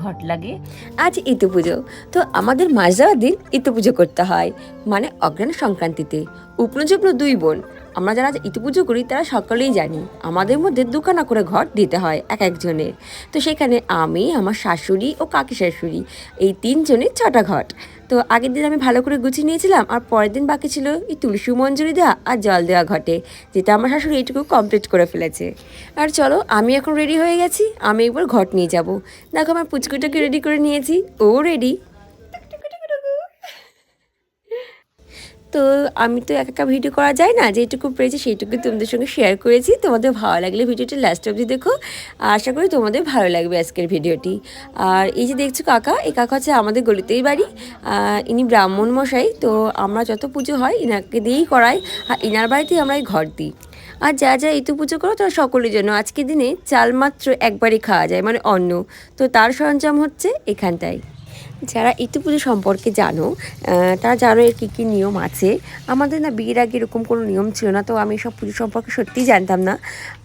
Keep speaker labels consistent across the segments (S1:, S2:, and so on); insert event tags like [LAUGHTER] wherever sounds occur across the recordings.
S1: ঘট লাগে। আজ ইতু পুজো। তো আমাদের মাঝ দিন ইতু পুজো করতে হয় মানে অগ্রাণ সংক্রান্তিতে। উপনজুপ্ন দুই বোন। আমরা যারা ইতু পুজো করি, তারা সকলেই জানি আমাদের মধ্যে দুখানা করে ঘট দিতে হয় এক একজনের। তো সেখানে আমি, আমার শাশুড়ি ও কাকি শাশুড়ি, এই তিনজনের ছটা ঘট। তো আগের দিন আমি ভালো করে গুছিয়ে নিয়েছিলাম, আর পরের দিন বাকি ছিল এই তুলসী মঞ্জুরি দেওয়া আর জল দেওয়া ঘটে, যেটা আমার শাশুড়ি এইটুকু কমপ্লিট করে ফেলেছে। আর চলো, আমি এখন রেডি হয়ে গেছি, আমি একবার ঘট নিয়ে যাব। দেখো, আমার পুচকুটাকে রেডি করে নিয়েছি, ও রেডি তো আমি তো এক একা ভিডিও করা যায় না যেটুকু পেরেছি সেইটুকু তোমাদের সঙ্গে শেয়ার করেছি। তোমাদের ভালো লাগলে ভিডিওটি লাস্ট অবধি দেখো। আর আশা করি তোমাদের ভালো লাগবে আজকের ভিডিওটি। আর এই যে দেখছ কাকা, এই কাকা হচ্ছে আমাদের গলিতেই বাড়ি। ইনি ব্রাহ্মণ মশাই, তো আমরা যত পুজো হয় ইনাকে দিয়েই করাই, আর ইনার বাড়িতেই আমরা এই ঘর দিই। আর যা যা ইতু পুজো করো তারা সকলের জন্য। আজকের দিনে চাল মাত্র একবারই খাওয়া যায় মানে অন্ন। তো তার সরঞ্জাম হচ্ছে এখানটায়। যারা ইতু পুজো সম্পর্কে জানো তারা জানো এর কী কী নিয়ম আছে। আমাদের না বিয়ের আগে এরকম কোনো নিয়ম ছিল না তো আমি সব পুজো সম্পর্কে সত্যিই জানতাম না।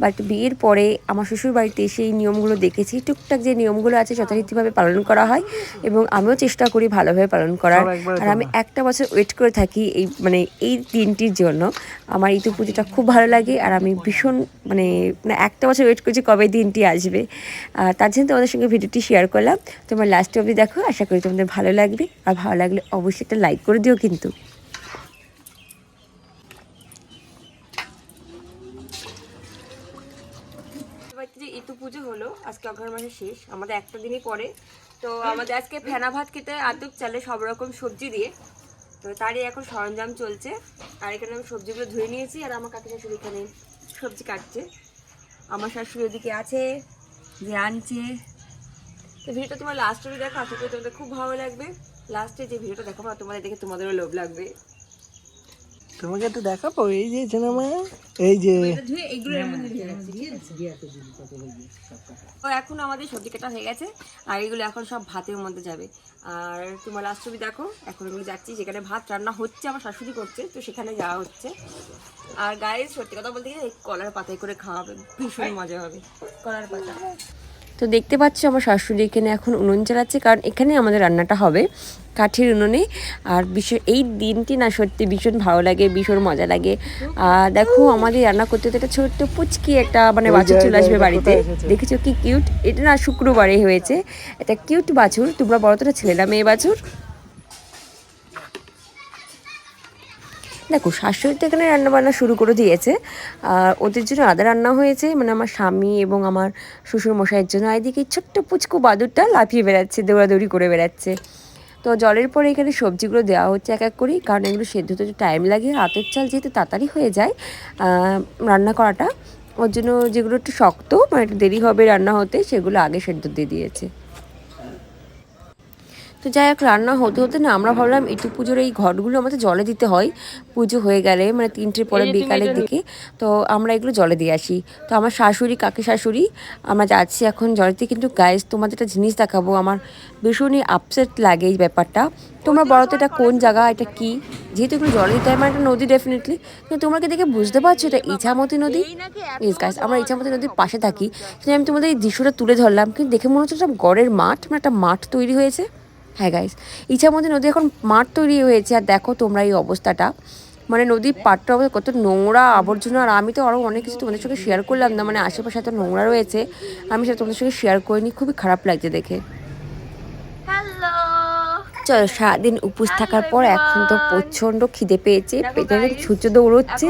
S1: বাট বিয়ের পরে আমার শ্বশুর বাড়িতে এসে এই নিয়মগুলো দেখেছি। টুকটাক যে নিয়মগুলো আছে যথারীতিভাবে পালন করা হয় এবং আমিও চেষ্টা করি ভালোভাবে পালন করার। আর আমি একটা বছর ওয়েট করে থাকি এই মানে এই দিনটির জন্য। আমার ইতু পুজোটা খুব ভালো লাগে আর আমি ভীষণ মানে মানে একটা বছর ওয়েট করছি কবে দিনটি আসবে। আর তার জন্য তোমাদের সঙ্গে ভিডিওটি শেয়ার করলাম। তোমার লাস্ট অবধি দেখো আশা করি তোমাদের ভালো লাগবে, আর ভালো লাগলে অবশ্যই একটা লাইক করে দিও কিন্তু। যে ইতু পুজো হলো, আজকে অঘ্রাণ মাসের শেষ, আমাদের একটা দিনই পরে তো আমাদের আজকে ফেনা ভাত খেতে আদুক চালে সব রকম সবজি দিয়ে। তো তারই এখন সরঞ্জাম চলছে, আর এখানে আমি সবজিগুলো ধুয়ে নিয়েছি, আর আমার কাকি শাশুড়ি এখানে সবজি কাটছে। আমার শাশুড়ি ওদিকে আছে, যে আনছে তো ভিডিওটা তোমার লাস্ট অবধি দেখো আশা করি তোমাদের খুব ভালো লাগবে। লাস্টে যে ভিডিওটা দেখাবো না তোমাদের দেখে তোমাদেরও লোভ লাগবে।
S2: তোমাকে একটু দেখাবো এই যে সিনেমা এই যে?
S1: তো এখন আমাদের সবজি কাটা হয়ে গেছে আর এগুলো এখন সব ভাতের মধ্যে যাবে। আর তোমার লাস্ট ছবি দেখো এখন আমি যাচ্ছি যেখানে ভাত রান্না হচ্ছে আমার শাশুড়ি করছে তো সেখানে যাওয়া হচ্ছে। আর গায়ে সত্যি কথা বলতে গেলে এই কলার পাতায় করে খাওয়াবে ভীষণ মজা হবে। কলার পাতা। তো দেখতে পাচ্ছ আমার শাশুড়ি এখানে এখন উনুন চালাচ্ছে কারণ এখানে আমাদের রান্নাটা হবে কাঠের উনুনে। আর ভীষণ এই দিনটি না সত্যি ভীষণ ভালো লাগে ভীষণ মজা লাগে। আর দেখো আমাদের রান্না করতে একটা ছোট্ট পুচকি একটা মানে বাছুর চলে আসবে বাড়িতে। দেখেছ কি কিউট এটা না শুক্রবারে হয়েছে। এটা কিউট বাছুর তোমরা বড় তোরা ছেলে না মেয়ে বাছুর? দেখো, শাশুড়ি তো এখানে রান্নাবান্না শুরু করে দিয়েছে। আর ওদের জন্য আদা রান্না হয়েছে। মানে আমার স্বামী এবং আমার শ্বশুর মশাইয়ের জন্য এদিকে ছোট্ট পুচকু বাদুরটা লাফিয়ে বেড়াচ্ছে, দৌড়াদৌড়ি করে বেড়াচ্ছে। তো জলের পরে এখানে সবজিগুলো দেওয়া হচ্ছে এক এক করেই। কারণ এগুলো সেদ্ধ একটু টাইম লাগে। আতর চাল যেহেতু তাড়াতাড়ি হয়ে যায় রান্না করাটা। ওর জন্য যেগুলো একটু শক্ত মানে একটু দেরি হবে রান্না হতে, সেগুলো আগে সেদ্ধ দিয়ে দিয়েছে। তো যাই হোক রান্না হতে হতে না আমরা ভাবলাম ইটু পুজোর এই ঘটগুলো আমাদের জলে দিতে হয়। পুজো হয়ে গেলে মানে তিনটের পরে বিকালের দিকে। তো আমরা এগুলো জলে দিয়ে আসি। তো আমার শাশুড়ি কাকি শাশুড়ি আমরা যাচ্ছি এখন জলেতে কিন্তু গাইজ তোমাদের একটা জিনিস দেখাবো। আমার ভীষণই আপসেট লাগে এই ব্যাপারটা। তোমরা বলো তো এটা কোন জায়গা এটা কি? যেহেতু এগুলো জলে দিতে হয় মানে একটা নদী ডেফিনেটলি কিন্তু তোমরা কি দেখে বুঝতে পারছ এটা ইছামতি নদী? ইস গাইস আমরা ইছামতি নদীর পাশে থাকি। আমি তোমাদের এই দৃশ্যটা তুলে ধরলাম। কিন্তু দেখে মনে হচ্ছে একটা গড়ের মাঠ মানে একটা মাঠ তৈরি হয়েছে। হ্যাঁ গাইস ইচ্ছা মধ্যে নদী এখন মাঠ তৈরি হয়েছে, আর দেখো তোমরা এই অবস্থাটা। মানে নদীর পাটটা অবস্থা কত নোংরা আবর্জনা, আর আমি তো আরও অনেক কিছু তোমাদের সঙ্গে শেয়ার করলাম না মানে আশেপাশে এত নোংরা রয়েছে, আমি সেটা তোমাদের সঙ্গে শেয়ার করিনি, খুবই খারাপ লাগছে দেখে। চলো সারাদিন উপোস থাকার পর এখন তো প্রচণ্ড খিদে পেয়েছে পেটে সূর্য দৌড়চ্ছে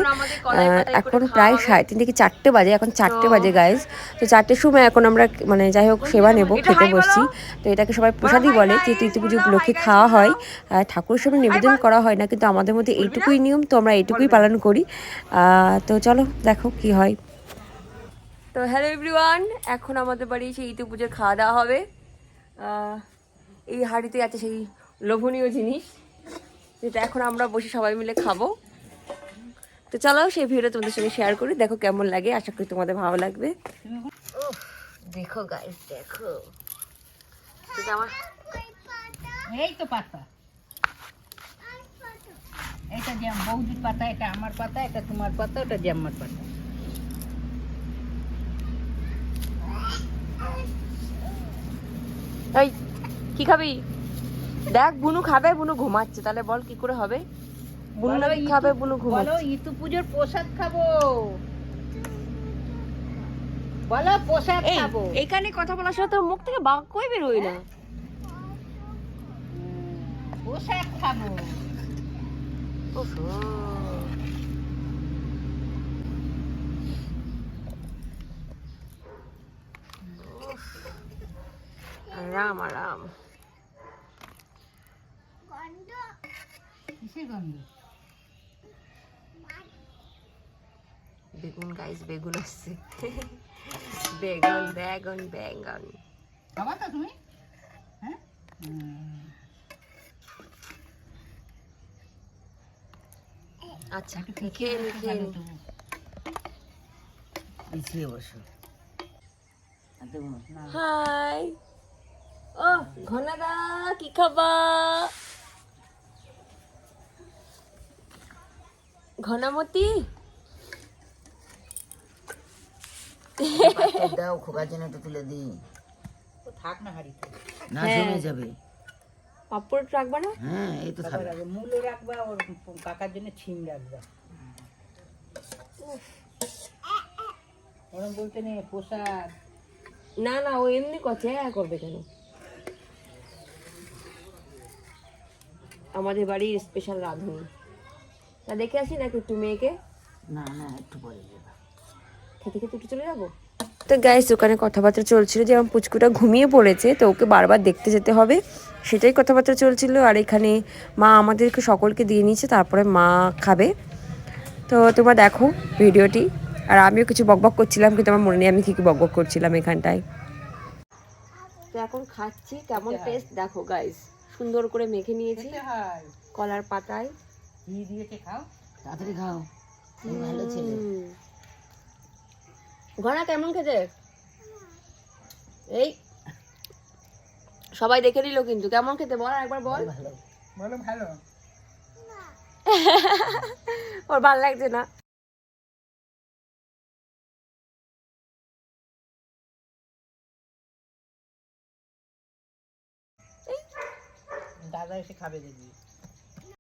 S1: এখন প্রায় সাড়ে তিন থেকে চারটে বাজে এখন চারটে বাজে গাইজ তো চারটের সময় এখন আমরা মানে যাই হোক সেবা নেব খেতে বসছি তো এটাকে সবাই প্রসাদই বলে যে তৃতীয় পুজো উপলক্ষে খাওয়া হয় ঠাকুরের সামনে নিবেদন করা হয় না কিন্তু আমাদের মধ্যে এইটুকুই নিয়ম তো আমরা এইটুকুই পালন করি তো চলো দেখো কি হয়। তো হ্যালো এভরিওয়ান এখন আমাদের বাড়ি সেই ইতু পুজোর খাওয়া দাওয়া হবে। এই হাঁড়িতে আছে সেই লোভনীয় জিনিস যেটা এখন আমরা বসে সবাই মিলে খাব। তো চলো সেই ভিডিওটা তোমাদের সঙ্গে শেয়ার করি দেখো কেমন লাগে আশা করি তোমাদের ভালো লাগবে। দেখো গাইস দেখো। এটা আমার
S3: এই তো পাতা। এটা যে বৌদির পাতা এটা আমার পাতা এটা তোমার পাতা ওটা যে আমার পাতা।
S4: এই কি খাবি? দেখ বুনু খাবে বুনু ঘুমাচ্ছে। তাহলে বল কি করে হবে? বুনু খাবে বুনু
S3: বলো ইতু পুজোর প্রসাদ খাব। বলো প্রসাদ খাব।
S4: এখানে কথা বলার সময় তোর মুখ থেকে বাক্যই বেরোয় না
S3: প্রসাদ খাব।
S4: ওহো। উফ। আরাম।
S3: কিসের গন্ধ
S4: বেগুন গাইস বেগুন আসছে। বেগুন বেগুন বেগুন।
S3: খাবা তো তুমি? হ্যাঁ?
S4: আচ্ছা খেয়ে নি খেয়ে নি
S5: পিছিয়ে বসো।
S4: হাই ও ঘনাদা কি খাবা ঘনামতি?
S6: দাও খোকার জন্য একটু তুলে দিই
S3: থাক না হাড়িতে।
S6: না
S4: হ্যাঁ।
S6: জমে যাবে।
S4: পাপড় রাখবা না?
S6: হ্যাঁ এই তো থাকবে
S3: মূলো রাখবা ওর কাকার জন্য ছিম রাখবা। ওরম বলতে নেই প্রসাদ।
S4: না না ও এমনি করছে হ্যাঁ করবে কেন? আমাদের বাড়ির স্পেশাল রাঁধুনি। তা দেখে আসি নাকি একটু মেয়েকে?
S6: না না একটু পরে
S4: খেতে খেতে একটু চলে যাব? তো গ্যাস দোকানে কথাবার্তা চলছিল যে আমার পুচকুটা ঘুমিয়ে পড়েছে তো ওকে বারবার দেখতে যেতে হবে। সেটাই কথাবার্তা চলছিল আর এখানে মা আমাদেরকে সকলকে দিয়ে নিয়েছে তারপরে মা খাবে। তো তোমরা দেখো ভিডিওটি আর আমিও কিছু বকবক করছিলাম কিন্তু আমার মনে নেই আমি কী কী বকবক করছিলাম এখানটায়। তো এখন খাচ্ছি কেমন টেস্ট দেখো গাইস সুন্দর করে মেখে নিয়েছি। কলার পাতায়।
S3: ঘি দিয়েছে খাও?
S6: তাড়াতাড়ি খাও। তুমি ভালো ছেলে।
S4: ঘনা কেমন খেতে? এই সবাই দেখে নিল কিন্তু। কেমন খেতে বল একবার বল।
S6: ভালো।
S3: বলো ভালো। [LAUGHS]
S4: ওর ভালো লাগছে না।
S3: দাদা এসে খাবে দেখবি।